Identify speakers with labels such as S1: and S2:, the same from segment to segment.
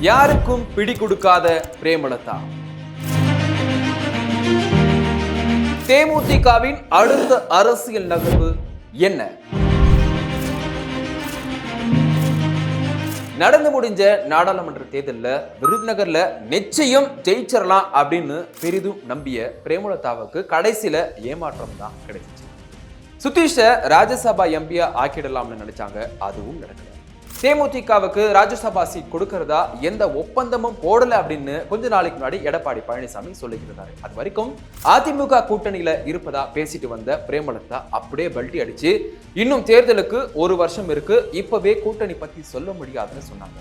S1: யாருக்கும் பிடி கொடுக்காத பிரேமலதா? தேமுதிகவின் அடுத்த அரசியல் நகர்வு என்ன? நடந்து முடிஞ்ச நாடாளுமன்ற தேர்தலில் விருதுநகர்ல நிச்சயம் ஜெயிச்சிடலாம் அப்படின்னு பெரிதும் நம்பிய பிரேமலதாவுக்கு கடைசியில ஏமாற்றம் தான் கிடைச்சிச்சு. சுதீஷை ராஜ்யசபா எம்பியா ஆக்கிடலாம்னு நினைச்சாங்க அதுவும் நடக்கல. தேமுதிகவுக்கு ராஜ்யசபா சீட் கொடுக்கறதா? எந்த ஒப்பந்தமும் போடல அப்படின்னு கொஞ்ச நாளைக்கு முன்னாடி எடப்பாடி பழனிசாமி சொல்லியிருந்தாரு அது வரைக்கும் அதிமுக கூட்டணியில இருப்பதா பேசிட்டு வந்த பிரேமலதா அப்படியே பல்ட்டி அடிச்சு இன்னும் தேர்தலுக்கு ஒரு வருஷம் இருக்கு இப்பவே கூட்டணி பத்தி சொல்ல முடியாதுன்னு சொன்னாங்க.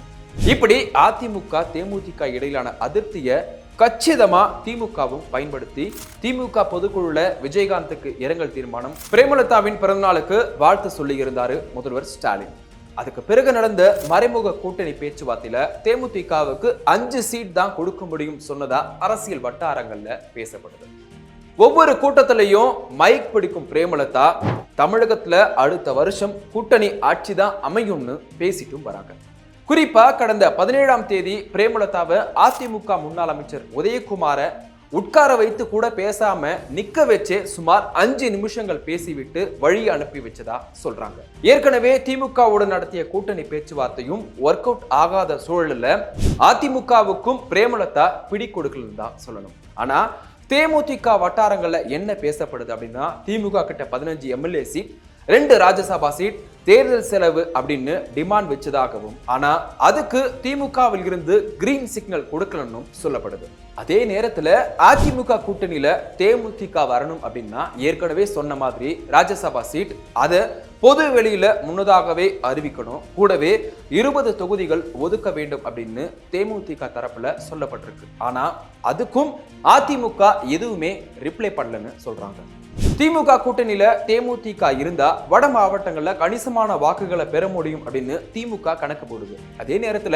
S1: இப்படி அதிமுக தேமுதிக இடையிலான அதிருப்திய கச்சிதமா திமுகவும் பயன்படுத்தி திமுக பொதுக்குழுல விஜயகாந்துக்கு இரங்கல் தீர்மானம் பிரேமலதாவின் பிறந்தநாளுக்கு வாழ்த்து சொல்லி இருந்தாரு முதல்வர் ஸ்டாலின். அதுக்கு பிறகு நடந்த மறைமுக கூட்டணி பேச்சுவார்த்தையில தேமுதிகவுக்கு அஞ்சு சீட் தான் கொடுக்க முடியும் சொன்னதா அரசியல் வட்டாரங்கள்ல பேசப்படுது ஒவ்வொரு கூட்டத்திலையும் மைக் பிடிக்கும் பிரேமலதா தமிழகத்துல அடுத்த வருஷம் கூட்டணி ஆட்சி தான் அமையும்னு பேசிட்டும் வராங்க. குறிப்பா கடந்த பதினேழாம் தேதி பிரேமலதாவை அதிமுக முன்னாள் அமைச்சர் உதயகுமார உட்கார வைத்து கூட பேசாம நிக்க வச்சே சுமார் அஞ்சு நிமிஷங்கள் பேசிவிட்டு வழி அனுப்பி வச்சதா சொல்றாங்க. ஏற்கனவே திமுகவுடன் நடத்திய கூட்டணி பேச்சுவார்த்தையும் ஒர்க் அவுட் ஆகாத சூழல்ல அதிமுகவுக்கும் பிரேமலதா பிடி கொடுக்கலன்னு தான் சொல்லணும். ஆனா தேமுதிக வட்டாரங்களில் என்ன பேசப்படுது அப்படின்னா திமுக கிட்ட பதினஞ்சு எம்எல்ஏ சீட் ரெண்டு ராஜ்யசபா சீட் தேர்தல் செலவு அப்படின்னு டிமாண்ட் வச்சதாகவும் ஆனா அதுக்கு திமுகவில் இருந்து கிரீன் சிக்னல் கொடுக்கலன்னு சொல்லப்படுது. அதே நேரத்துல அதிமுக கூட்டணியில தேமுதிக வரணும் அப்படின்னா ஏற்கனவே சொன்ன மாதிரி ராஜ்யசபா சீட் அதை பொது வெளியில முன்னதாகவே அறிவிக்கணும். கூடவே இருபது தொகுதிகள் ஒதுக்க வேண்டும் அப்படின்னு தேமுதிக தரப்புல சொல்லப்பட்டிருக்கு. ஆனா அதுக்கும் அதிமுக எதுவுமே ரிப்ளை பண்ணலன்னு சொல்றாங்க. திமுக கூட்டணியில தேமுதிக இருந்தா வட மாவட்டங்கள்ல கணிசமான வாக்குகளை பெற முடியும் அப்படின்னு திமுக கணக்கு போடுது. அதே நேரத்துல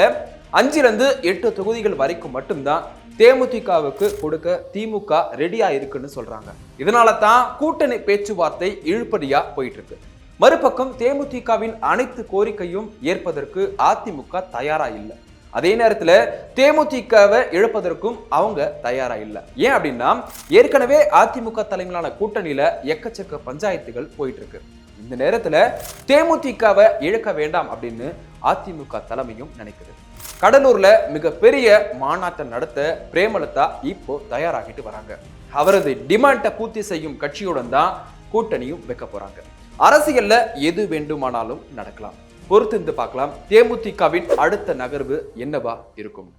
S1: அஞ்சிலிருந்து எட்டு தொகுதிகள் வரைக்கும் மட்டும்தான் தேமுதிகவுக்கு கொடுக்க திமுக ரெடியா இருக்குன்னு சொல்றாங்க. இதனால தான் கூட்டணி பேச்சுவார்த்தை இழுபடியா போயிட்டு இருக்கு மறுபக்கம் தேமுதிகவின் அனைத்து கோரிக்கையும் ஏற்பதற்கு அதிமுக தயாரா இல்லை. அதே நேரத்தில் தேமுதிகவை இழப்பதற்கும் அவங்க தயாரா இல்லை. ஏன் அப்படின்னா ஏற்கனவே அதிமுக தலைமையிலான கூட்டணியில எக்கச்சக்க பஞ்சாயத்துகள் போயிட்டு இருக்கு இந்த நேரத்தில் தேமுதிகவை இழக்க வேண்டாம் அப்படின்னு அதிமுக தலைமையும் நினைக்குது. கடலூர்ல மிகப்பெரிய மாநாட்டை நடத்த பிரேமலதா இப்போ தயாராகிட்டு வராங்க. அவரது டிமாண்டை பூர்த்தி செய்யும் கட்சியுடன் தான் கூட்டணியும் வைக்க போறாங்க. அரசியல்ல எது வேண்டுமானாலும் நடக்கலாம். பொறுத்திருந்து பார்க்கலாம். தேமுதிகவின் அடுத்த நகர்வு என்னவா இருக்கும்?